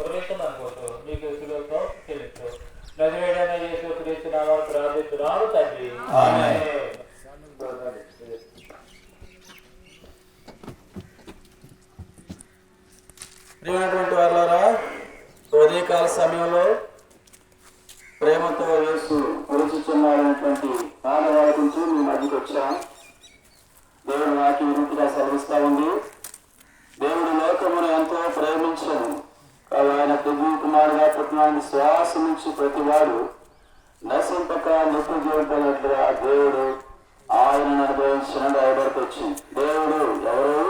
ప్రవేశం కోసం నీకు చెల్లిస్తూ నజరేడైన తండ్రి ఆమేన్. ప్రియమైనటువంటి వాళ్ళారా ఉదయకాల సమయంలో ప్రేమతో వేసు కొలుచుచున్నాడనేటువంటి ఆడవాళ్ళ గురించి మీ మధ్యకి వచ్చాం దేవుడు వాకి రీతిగా సెలవిస్తా ఉంది దేవుడు లోకమును ఎంతో ప్రేమించను ఆయన దివ్య కుమారుగా పుట్టినాన్ని శ్వాస నుంచి ప్రతివాడు నశింపక నిప్పు జీవించినట్లుగా దేవుడు ఆయనను అనుభవించిన రాయబడుకొచ్చింది దేవుడు ఎవరు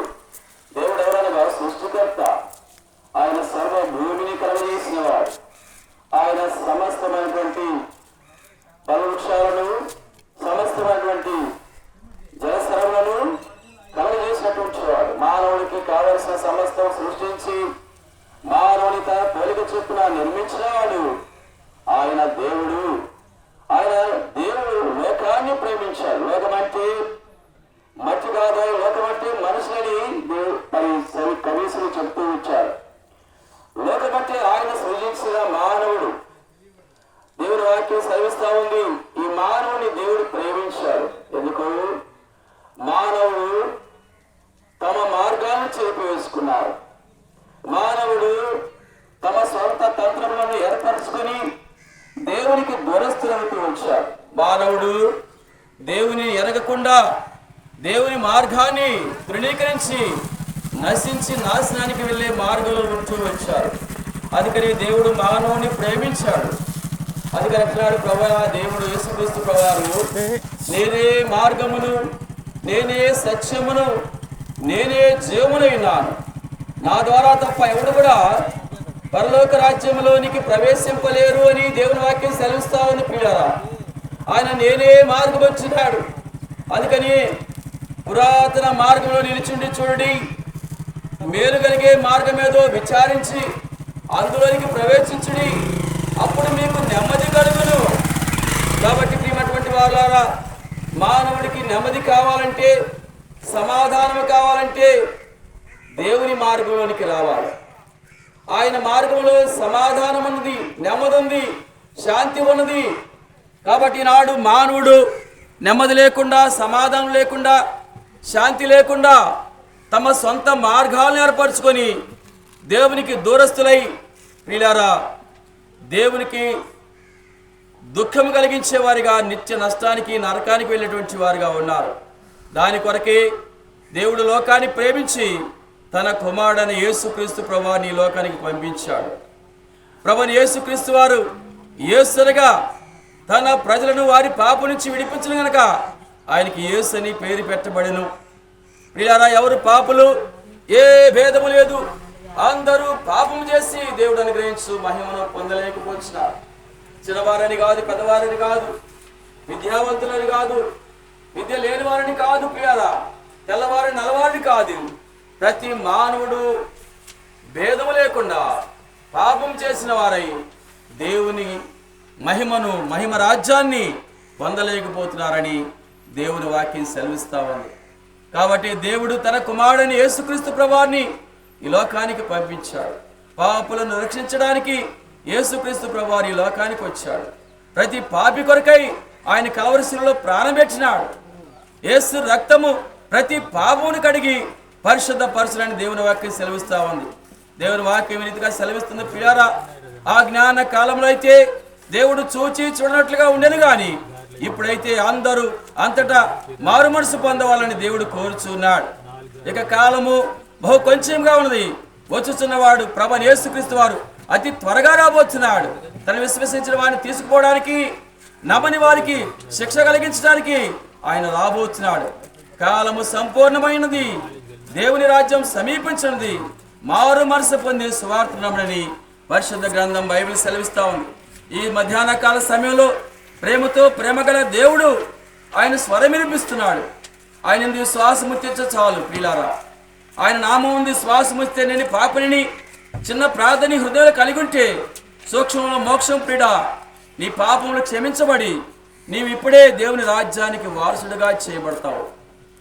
దేవుడు ఎవరనగా సృష్టికర్త ఆయన సర్వ భూమిని కలగజేసిన వాడు ఆయన సమస్తమైనటువంటి ఫలవృక్షాలను సమస్తమైనటువంటి జలసరములను కలగజేసినటువంటి వాడు మానవుడికి కావలసిన సమస్తం సృష్టించి మానవుని తన పోలిక చొప్పున నిర్మించిన వాడు ఆయన దేవుడు ఆయన దేవుడు లోకాన్ని ప్రేమించాడు లోకమంటే మట్టి కాదు లోకమంటే మనుషులని దేవు- మరి సరి కనీసులు చెప్తూ వచ్చారు లోకమంటే ఆయన సృజించిన మానవుడు దేవుడి వాక్యం సెలవిస్తా ఉంది ఈ మానవుని దేవుడు ప్రేమించాడు ఎందుకు మానవుడు తమ మార్గాలను చెరిపివేసుకున్నారు మానవుడు తమ సొంత తంత్రములను ఏర్పరచుకొని దేవునికి దూరస్తులవుతూ వచ్చాడు మానవుడు దేవుని ఎరగకుండా దేవుని మార్గాన్ని తృణీకరించి నశించి నాశనానికి వెళ్ళే మార్గంలో ఉంటూ వచ్చారు. అందుకని దేవుడు మానవుని ప్రేమించాడు. అందుకని అంటున్నాడు ప్రభా దేవుడు యేసుక్రీస్తు ప్రభావం నేనే మార్గమును నేనే సత్యమును నేనే జీవమునైనాను నా ద్వారా తప్ప ఎవడు కూడా పరలోక రాజ్యంలోనికి ప్రవేశింపలేరు అని దేవుని వాక్యం సెలవిస్తా ఉంది ప్రియారా ఆయన నేనే మార్గం వచ్చినాడు అందుకని పురాతన మార్గంలో నిలిచిండి చూడండి. మేలు కలిగే మార్గం ఏదో విచారించి అందులోనికి ప్రవేశించుడి. అప్పుడు మీకు నెమ్మది కలుగును. కాబట్టి ప్రియమటువంటి వాళ్ళారా మానవుడికి నెమ్మది కావాలంటే సమాధానం కావాలంటే దేవుని మార్గంలోనికి రావాలి. ఆయన మార్గంలో సమాధానం ఉన్నది నెమ్మది ఉంది శాంతి ఉన్నది. కాబట్టి నాడు మానవుడు నెమ్మది లేకుండా సమాధానం లేకుండా శాంతి లేకుండా తమ సొంత మార్గాలను ఏర్పరచుకొని దేవునికి దూరస్తులై ప్రియులారా దేవునికి దుఃఖం కలిగించే వారిగా నిత్య నష్టానికి నరకానికి వెళ్ళేటువంటి వారుగా ఉన్నారు. దాని కొరకే దేవుడు లోకాన్ని ప్రేమించి తన కుమారుడైన యేసుక్రీస్తు ప్రభాని లోకానికి పంపించాడు. ప్రభుని యేసుక్రీస్తు వారు యేసునగా తన ప్రజలను వారి పాప నుంచి విడిపించను గనక ఆయనకి యేసు అని పేరు పెట్టబడెను. ప్రియారా ఎవరు పాపులు? ఏ భేదము లేదు. అందరూ పాపం చేసి దేవుడు అనుగ్రహించు మహిమను పొందలేకపోతున్నారు. చిన్నవారని కాదు పెద్దవారని కాదు విద్యావంతులని కాదు విద్య లేని వారిని కాదు ప్రియారా తెల్లవారిని నల్లవారిని కాదు. ప్రతి మానవుడు భేదము లేకుండా పాపం చేసిన వారై దేవుని మహిమను మహిమ రాజ్యాన్ని పొందలేకపోతున్నారని దేవుని వాక్యం సెలవిస్తా ఉంది. కాబట్టి దేవుడు తన కుమారుడిని యేసుక్రీస్తు ప్రభాన్ని ఈ లోకానికి పంపించాడు. పాపులను రక్షించడానికి యేసుక్రీస్తు ప్రభాని ఈ లోకానికి వచ్చాడు. ప్రతి పాపి కొరకై ఆయన కావలసినలో ప్రాణం పెట్టినాడు. యేసు రక్తము ప్రతి పాపమును కడిగి పరిశుద్ధ పరచులని దేవుని వాక్యం సెలవిస్తా ఉంది. దేవుని వాక్యం ఈ రీతిగా సెలవిస్తుంది పిల్లారా ఆ జ్ఞాన కాలంలో అయితే దేవుడు చూచి చూడనట్లుగా ఉండేది కానీ ఇప్పుడైతే అందరూ అంతటా మారు మనసు పొందవాలని దేవుడు కోరుచున్నాడు. ఇక కాలము బహు కొంచెంగా ఉన్నది. వచ్చుచున్నవాడు ప్రభ యేసుక్రీస్తు వారు అతి త్వరగా రాబోతున్నాడు తను విశ్వసించిన వారిని తీసుకుపోవడానికి నమ్మని వారికి శిక్ష కలిగించడానికి ఆయన రాబోతున్నాడు కాలము సంపూర్ణమైనది. దేవుని రాజ్యం సమీపించినది. మారు మనసు పొంది సువార్త నమ్మని పరిశుద్ధ గ్రంథం బైబిల్ సెలవిస్తా ఉంది. ఈ మధ్యాహ్న కాల సమయంలో ప్రేమతో ప్రేమగల దేవుడు ఆయన స్వరం వినిపిస్తున్నాడు ఆయన శ్వాసము చాలు ప్రియులారా. ఆయన నామం ఉంది శ్వాసము నేను పాపనిని చిన్న ప్రార్థన హృదయాలు కలిగి ఉంటే సూక్ష్మంలో మోక్షం పీడ నీ పాపములు క్షమించబడి నీవు ఇప్పుడే దేవుని రాజ్యానికి వారసుడిగా చేయబడతావు.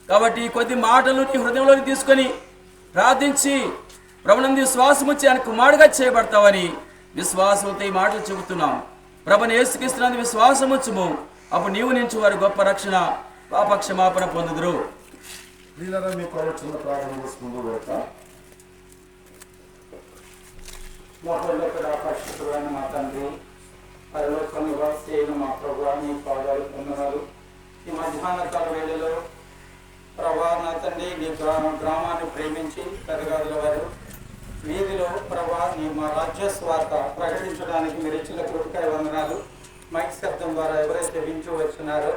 కాబట్టి ఈ కొద్ది మాటలు నీ హృదయంలోకి తీసుకొని ప్రార్థించి ప్రభునంది శ్వాసముచ్చి ఆయన కుమారుడుగా చేయబడతావని విశ్వాసంతో ఈ మాటలు చెబుతున్నాం. ప్రభుని యేసుక్రీస్తునందు విశ్వాసం వచ్చుము అప్పుడు నీవు నుంచి వారి గొప్ప రక్షణ పాప క్షమాపణ పొందుదురు. ప్రియులారా మీ కొరకు చిన్న ప్రార్థన చేసుకుంటూ పెడతా మహోన్నతుడ పరిశుద్ధుడైన మా తండ్రి పరలోక నివాసి మా ప్రభు నీ పాదాలు పొందనాలు. ఈ మధ్యాహ్న కాల వేళలో ప్రభా నా తండ్రి నీ గ్రామ గ్రామాన్ని ప్రేమించి పెరగాదుల వారు వీధిలో ప్రభా నీ మా రాజ్య స్వార్థ ప్రకటించడానికి మీరు ఇచ్చిన కృపకాయ వందనాలు మైక్ శబ్దం ద్వారా ఎవరైతే వింటూ వచ్చినారో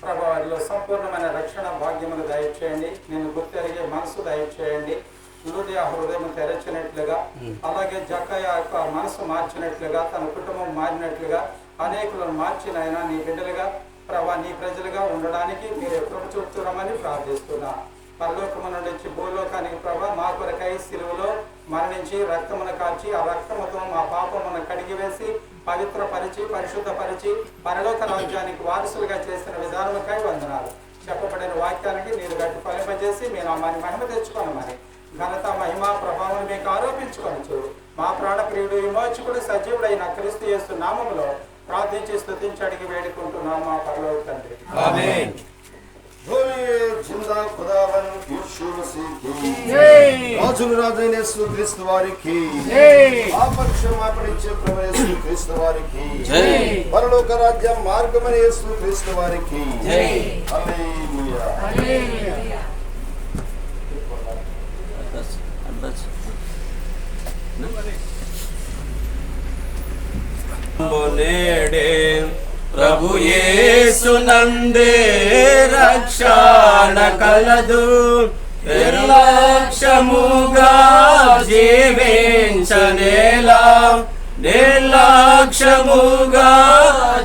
ప్రభా వారిలో సంపూర్ణమైన రక్షణ భాగ్యమును దయచేయండి. నేను గుర్తెరిగే మనసు దయచేయండి. హృదయ హృదయం తెరచినట్లుగా అలాగే జక్కయ్య యొక్క మనసు మార్చినట్లుగా తన కుటుంబం మారినట్లుగా అనేకులను మార్చినైనా నీ బిడ్డలుగా ప్రభా నీ ప్రజలుగా ఉండడానికి మీరు ఎప్పుడు చూపుతున్నామని ప్రార్థిస్తున్నా. పరలోకము నుంచి భూలోకానికి ప్రభా మా కొరకై సిలువలో మరణించి రక్తమును కాల్చి ఆ రక్తముతో మా పాపమును కడిగివేసి పవిత్రపరిచి పరిశుద్ధపరిచి పరలోక రాజ్యానికి వారసులుగా చేసిన విధానముకై వందనాలు. చెప్పబడిన వాక్యానికి మీరు గట్టి ఫలింపజేసి మీరు నామాన్ని మహిమ తెచ్చుకోనమని ఘనత మహిమ ప్రభావం మీకు ఆరోపించుకోవచ్చు మా ప్రాణప్రియుడు విమోచకుడు సజీవుడైన క్రీస్తు యేసు నామంలో ప్రార్థించి స్థుతించి అడిగి వేడుకుంటున్నాం మా పరలోక తండ్రి. రాజులు రాజైన యేసు క్రీస్తు వారికి పాపక్షమాపణ ఇచ్చే ప్రభు యేసు క్రీస్తు వారికి పరలోక రాజ్యం మార్గమని యేసు క్రీస్తు వారికి హల్లెలూయా నేడే ప్రభు యేసునందే రక్షణ కలదు. నిర్లక్ష్యముగా జీవించనేలా నిర్లక్ష్యముగా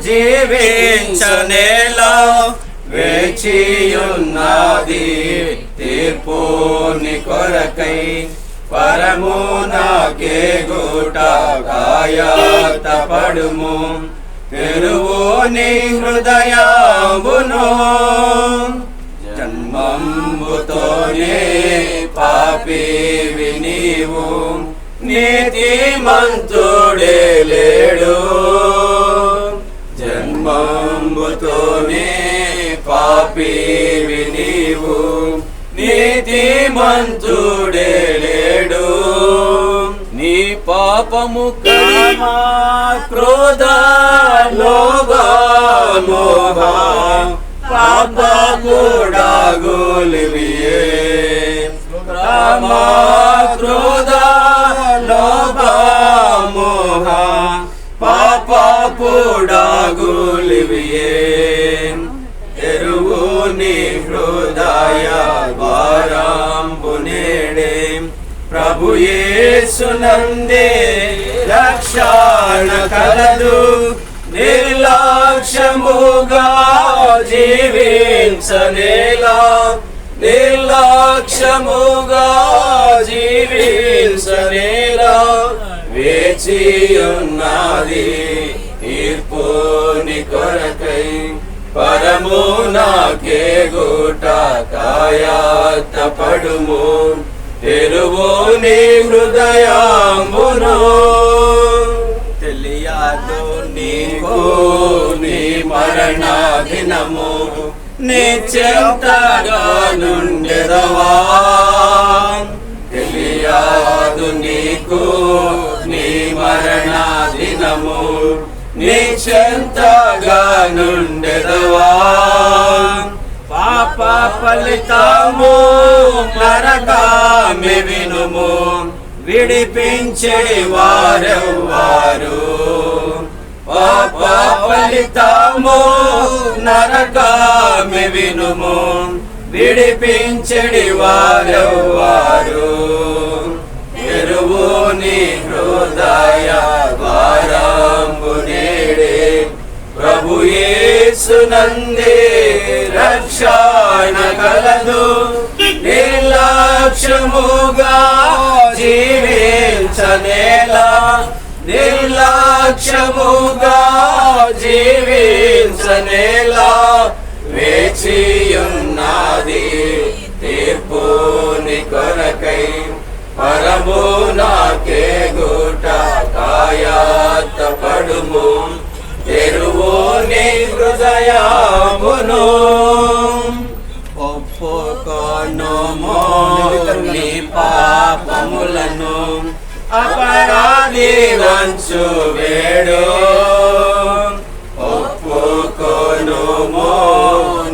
జీవించనేలా వేచియున్నది తీర్పుని కొరకై పరము నాకే గుట గాయత పడుము తెరువు నీ హృదయమును జన్మంబుతోనే పాపి వినీవు నీతి మంతుడే లేడు. జన్మంబుతోనే పాపి వినీవు నీతి మంతుడే లేడు. కోపము కర్మా క్రోధ లోభ మోహ. పాప కూడా గోలివియే రామ క్రోధ లోభ మోహ. పాప కూడా గోలివియే ఎరువు నీ హృదయ వారాంబు ప్రభు యేసునందే రక్షణ కలదు. నిర్లక్ష్యముగా జీవించనేలా. నిర్లక్ష్యముగా జీవించనేలా. వేచి ఉన్నది తీర్పుని కొరకై పరము నాకే గుట కాయాత పడుము తెరువు నీ హృదయమును తెలియదు నీకు నీ మరణ దినము నిశ్చింతగా నుండెదవా? తెలియదు నీకు నీ మరణ దినము నిశ్చింతగా నుండెదవా? పాప ఫలితము నరకామి వినుము. విడిపించడి వారెవ్వారు. పాప ఫలితము నరకామి వినుము. విడిపించడి వారెవ్వారు. ఎరువు నీ హృదయ వారాంబు నేడే. ప్రభు యేసునందే రక్షణ కలదు. నిర్లక్ష్యముగా జీవించనేలా. నిర్లక్ష్యముగా జీవించనేలా. వేచియున్నది తీర్పుని కొరకై పరము నాకే గూట కాయాత పడుము తెరువు నీ హృదయమును పాపములను అపరాధి వంచు వేడు. ఒప్పుకొనుము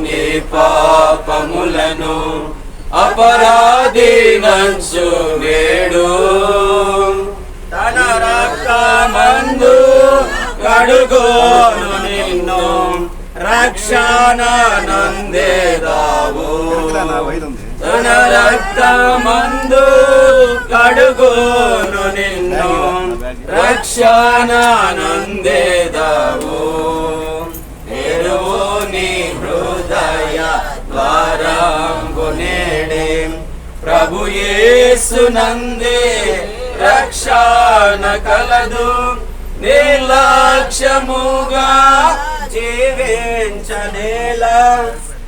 నీ పాపములను అపరాధి వంచు వేడు. తన రక్తమందు కడుగోను నిన్ను రక్షణ నందేదావు మన రక్తమందు కడుగోను నిన్ను. రక్షణ నందేదావు నీ హృదయ ద్వారంగు నేడే. ప్రభు యేసు నందే రక్షణ కలదు. నిర్లక్ష్యముగా జీవించనేలా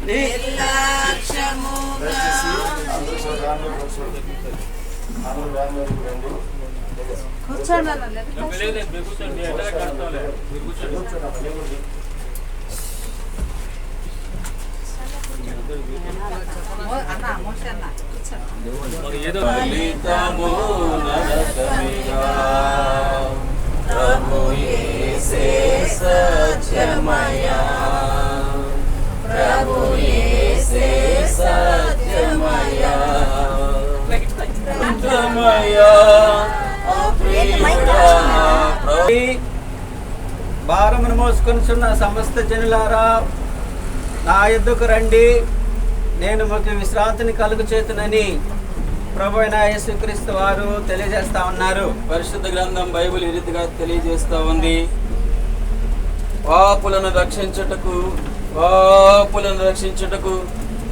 నిర్లక్ష్యముగా కూర్చోండి అన్న లేకపోతే మో- అన్న మోషే అన్న కూర్చోండి ఫలితము నరకమిగా ప్రభు యేసే సత్యమయా ప్రభు యేసే సత్యమయా సత్యమయా ప్రియుడా ప్రభు భారమును మోసుకొనిచున్న సమస్త జనులారా నా ఎద్దుకు రండి. నేను మీకు విశ్రాంతిని కలుగు చేతునని ప్రభు అయిన యేసుక్రీస్తు వారు తెలియజేస్తా ఉన్నారు. పరిశుద్ధ గ్రంథం బైబిల్ ఈ రీతిగా ఉంది. పాపులను రక్షించుటకు పాపులను రక్షించుటకు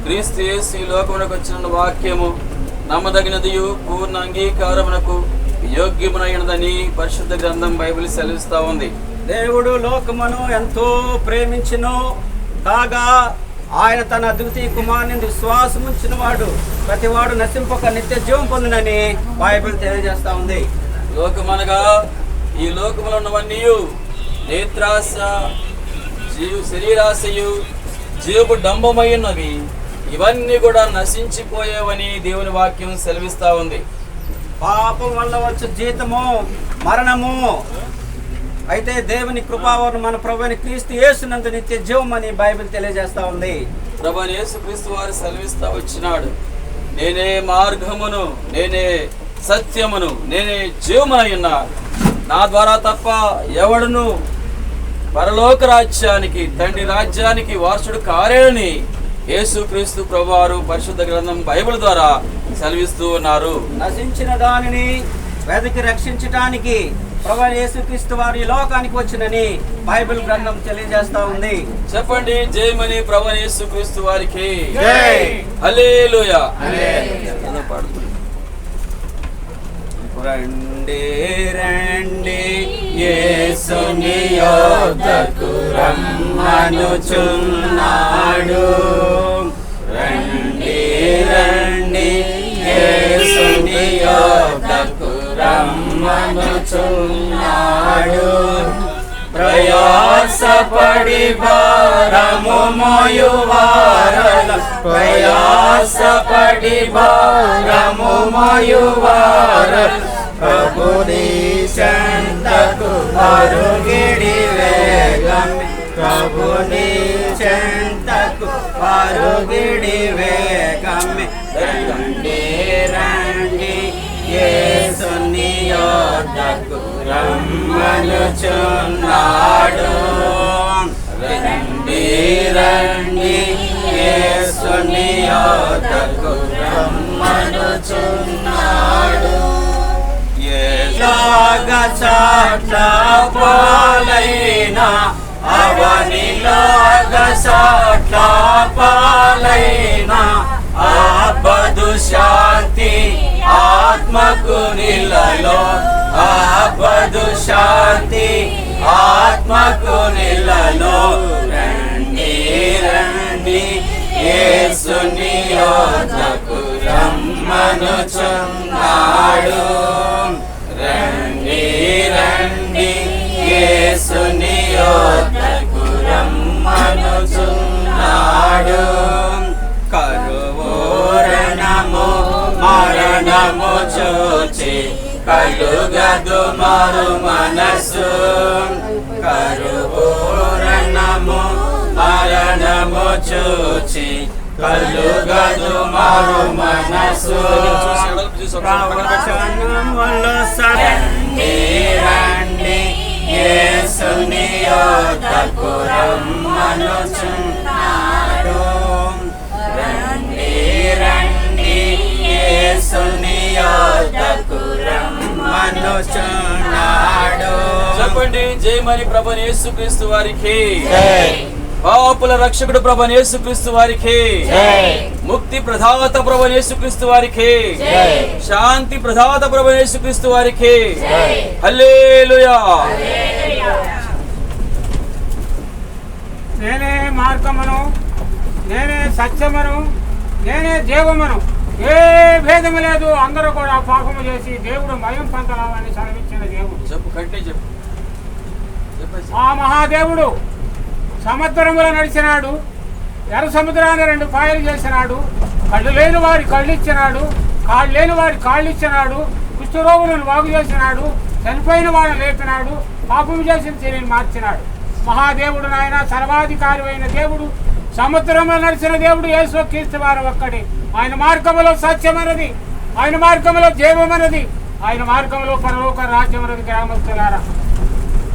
క్రీస్తు యేసు ఈ లోకమునకు వచ్చిన వాక్యము నమ్మదగినదియు పూర్ణ అంగీకారమునకు యోగ్యమునైనదని పరిశుద్ధ గ్రంథం బైబిల్ సెలవిస్తా ఉంది. దేవుడు లోకమును ఎంతో ప్రేమించును కాగా ఆయన తన ద్వితీయ కుమారుని విశ్వాసం ఉంచిన వాడు ప్రతివాడు నశింపక నిత్య జీవం పొందునని బైబిల్ తెలియజేస్తా ఉంది. లోకమనగా ఈ లోకములో ఉన్నవన్నీ నేత్రాశ జీవ శరీరాశయు జీవపు డంబమై ఉన్నవి ఇవన్నీ కూడా నశించిపోయేవని దేవుని వాక్యం సెలవిస్తా ఉంది. పాపం వల్ల వచ్చే జీతము మరణము. అయితే దేవుని కృపావరణ మన ప్రభుని క్రీస్తు యేసునందు నిత్య జీవం అని బైబిల్ తెలియజేస్తా ఉంది. ప్రభు యేసుక్రీస్తు వారు సెలవిస్తా వచ్చినాడు. నేనే మార్గమును నేనే సత్యమును నేనే జీవమై ఉన్నాను. నా ద్వారా తప్ప ఎవడును పరలోక రాజ్యానికి తండ్రి రాజ్యానికి వారసుడు కారేనని యేసుక్రీస్తు ప్రభువారు పరిశుద్ధ గ్రంథం బైబిల్ ద్వారా సెలవిస్తూ ఉన్నారు. నశించిన దానిని వెదకి రక్షించటానికి ప్రభు యేసుక్రీస్తు వారి లోకానికి వచ్చినని బైబిల్ గ్రంథం తెలియజేస్తా ఉంది. చెప్పండి జయమని ప్రభు యేసుక్రీస్తు వారికి. హల్లెలూయా. రండి రండి యేసుని యోధకు రమ్మనుచున్నాడు రండి రండి యేసుని యోధకు రమ్మనుచున్నాడు. ప్రయాసపడి భారము మోయువారల ప్రయాసపడి భారము మోయువార ప్రభుని చెంతకు పరుగిడి వేగం ప్రభుని చెంతకు పరుగిడి వేగం రండి రండి యేసుని యోధకు రమ్మనుచున్నాడు రండి రండి యేసుని యోధకు రమ్మనుచున్నాడు ఏలాగ చాట్ల పాలైన అవనిలాగ చాట్ల పాలైన ఆపదు శాంతి ఆత్మకు నిలలో ఆపదు శాంతి ఆత్మకు నిలలో రండి రండి ఏసుని యోధకు రమ్మ రమ్మనుచున్నాడు రమ్మనుచున్నాడు కరువోరణము మరణము చూచి కలుగదు మరు మనసు కరువోరణము మరణము చూచి కలుగదు మరు మనసు ప్రవచనములు సరండి రండి యేసుని యొద్దకు రమ్మనుచున్నాడు రండి యేసుని యొద్దకు రమ్మనుచున్నాడు చెప్పండి జయమని ప్రభు యేసుక్రీస్తు వారికి. పాపుల రక్షకుడు ప్రభు యేసుక్రీస్తు వారికి. ముక్తి ప్రధాత ప్రభు యేసుక్రీస్తు వారికి. శాంతి ప్రధాత ప్రభు యేసుక్రీస్తు వారికి. హల్లెలూయా. నేనే మార్గమును నేనే సత్యమును నేనే జీవమును ఏ భేదము లేదు. అందరూ కూడా పాపము చేసి దేవుడు మయం పొందలాలని సెలవిచ్చిన దేవుడు. చెప్పు కంటే చెప్పు. ఆ మహాదేవుడు సముద్రములో నడిచినాడు. ఎర్ర సముద్రాన్ని రెండు పాయలు చేసినాడు. కళ్ళు లేని వారి కళ్ళు ఇచ్చినాడు. కాళ్ళు లేని వారి కాళ్ళు ఇచ్చినాడు. కుష్ఠరోగులను బాగు చేసినాడు. చనిపోయిన వారిని లేపినాడు. పాపం చేసిన తిరిగి మార్చినాడు. మహాదేవుడు నాయన సర్వాధికారి అయిన దేవుడు సముద్రంలో నడిచిన దేవుడు యేసు క్రీస్తు వారు ఒక్కడే. ఆయన మార్గములో సత్యమన్నది. ఆయన మార్గములో జీవమన్నది. ఆయన మార్గంలో పరలోక రాజ్యమన్నది గ్రామస్తులారా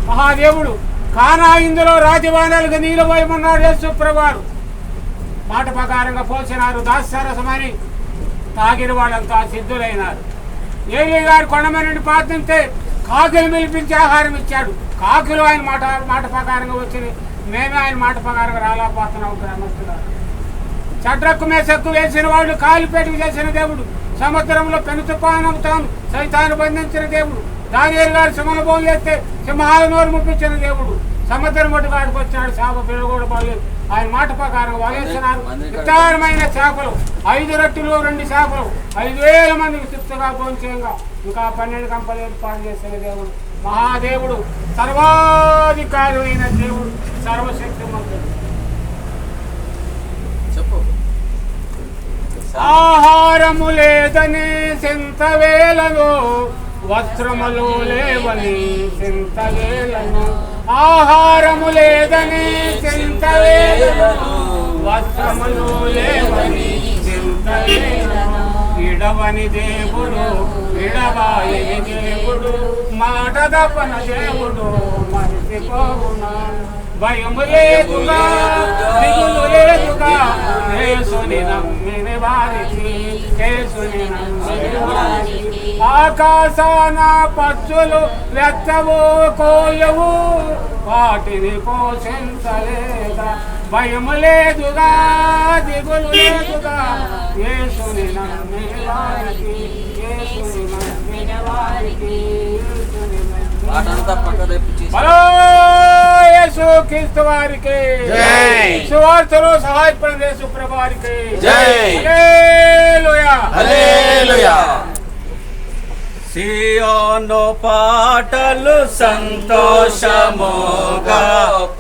మహాదేవుడు కానా ఇందులో రాజవాణాలుగా నీలబోయమన్నాడు యేసు ప్రభువారు. మాట ప్రకారంగా పోసినారు దాస్యరసమని తాగిన వాళ్ళంతా సిద్ధులైనారు. ఏలి గారు కొండమని ప్రార్థిస్తే కాకులు పిలిపించి ఆహారం ఇచ్చాడు. కాకులు ఆయన మాట మాట ప్రకారంగా వచ్చింది మేమే ఆయన మాట ప్రకారంగా రాలేకపోతున్నాం గ్రామస్తులారు చడ్రకు మేసక్కు వేసిన వాళ్ళు కాలిపేటకు చేసిన దేవుడు. సముద్రంలో పెను తుపానవుతాను సైతాన్ని బంధించిన దేవుడు. దానియేలు గారు బోలు చేస్తే సింహాల నోరు ముప్పించిన దేవుడు. సముద్రం ఒడ్డు కాడికి వచ్చాడు చేప పిల్లలు కూడా బాగలేదు ఆయన మాట ప్రకారం వలేస్తున్నారు విస్తారమైన చేపలు. ఐదు రొట్టెలు రెండు చేపలు. ఐదు వేల మందికి తృప్తిగా భోంచేయంగా. ఇంకా పన్నెండు కంపలు ఏర్పాటు చేసిన దేవుడు. మహాదేవుడు సర్వాధికారుడైన అయిన దేవుడు సర్వశక్తిమంతుడు. చెప్పు. ఆహారము లేదని సింత వేలను వస్త్రములు లేవని సింత ఆహారము లేదని సింత వస్త్రములు లేవని చింత ఇడవని దేవుడు ఇడవాయి మాట తప్పన దేవుడు మరిచిపోవునా? భయము లేదుగా దిగులు లేదుగా యేసుని నమ్మిన వారికి యేసుని నమ్మిన వారికి. ఆకాశాన పచ్చులు వెచ్చవు కోయవు వాటిని పోషించలేదా భయం లేదుగా దిగులు లేదుగా యేసుని నమ్మిన వారికి. క్రీస్తు వారికి. సువార్తలు వారికి. సియోను పాటలు సంతోషముగా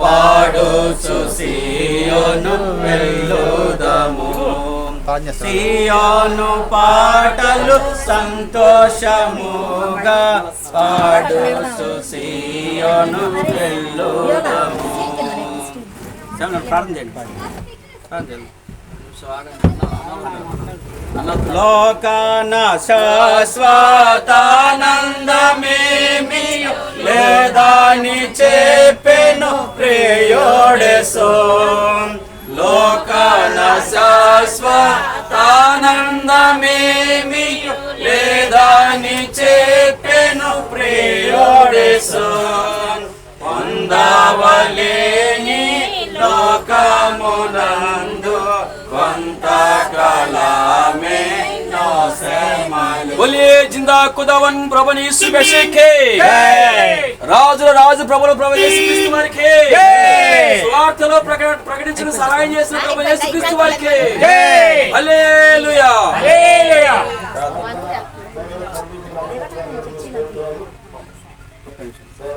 పాడుచు సియోను వెళ్ళుదము సియోను పాటలు సంతోషముగా పాడు సియోను వెళ్ళుదము. ప్రార్థన చేయండి ప్రార్థన చేయండి. లోకాన శాశ్వతానందమేమి లేదాని చెప్పెను ప్రేయోడెసో లోకాన శాశ్వతానందమేమి లేదాని చెప్పెను ప్రేయోడెసో. పొందవలేని లోకమునంద బొలియే జిందా కుదవన్ ప్రభుని శుభశేఖే రాజుల రాజు ప్రభుల ప్రభు యేసుక్రీస్తు వారికి. స్వార్థలో ప్రకటించిన సహాయం చేసిన ప్రభు యేసుక్రీస్తు వారికి. హల్లెలూయా. హల్లెలూయా.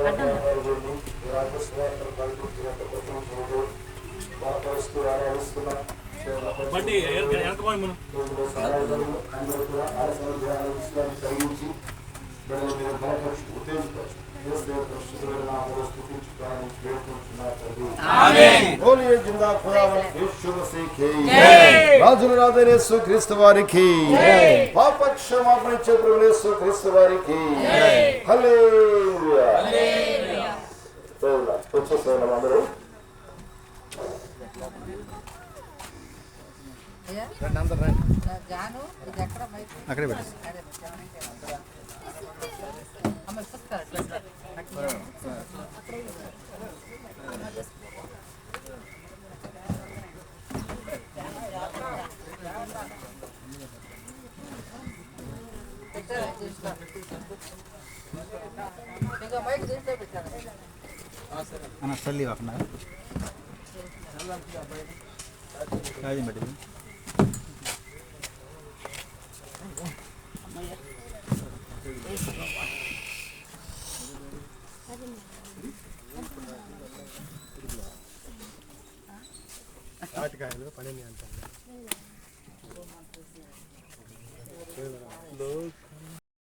అడ్డం బండి ఎనకపోయి మనం కలిగించి బోలియే జిందా ఖుదావన్ యేసుమసీకి రాజుల రాజైన యేసుక్రీస్తు వారికి పాప క్షమాపణ ఇచ్చే ప్రభు యేసుక్రీస్తు వారికి హల్లెలూయా హల్లెలూయా వచ్చేసారు అందరూ అక్కడే పెట్టు అమ్మ పుస్తకాలు ఇంకా బయట దీంట్లో పెట్టాను అన్న తల్లి అక్కడ కాజం పెట్టి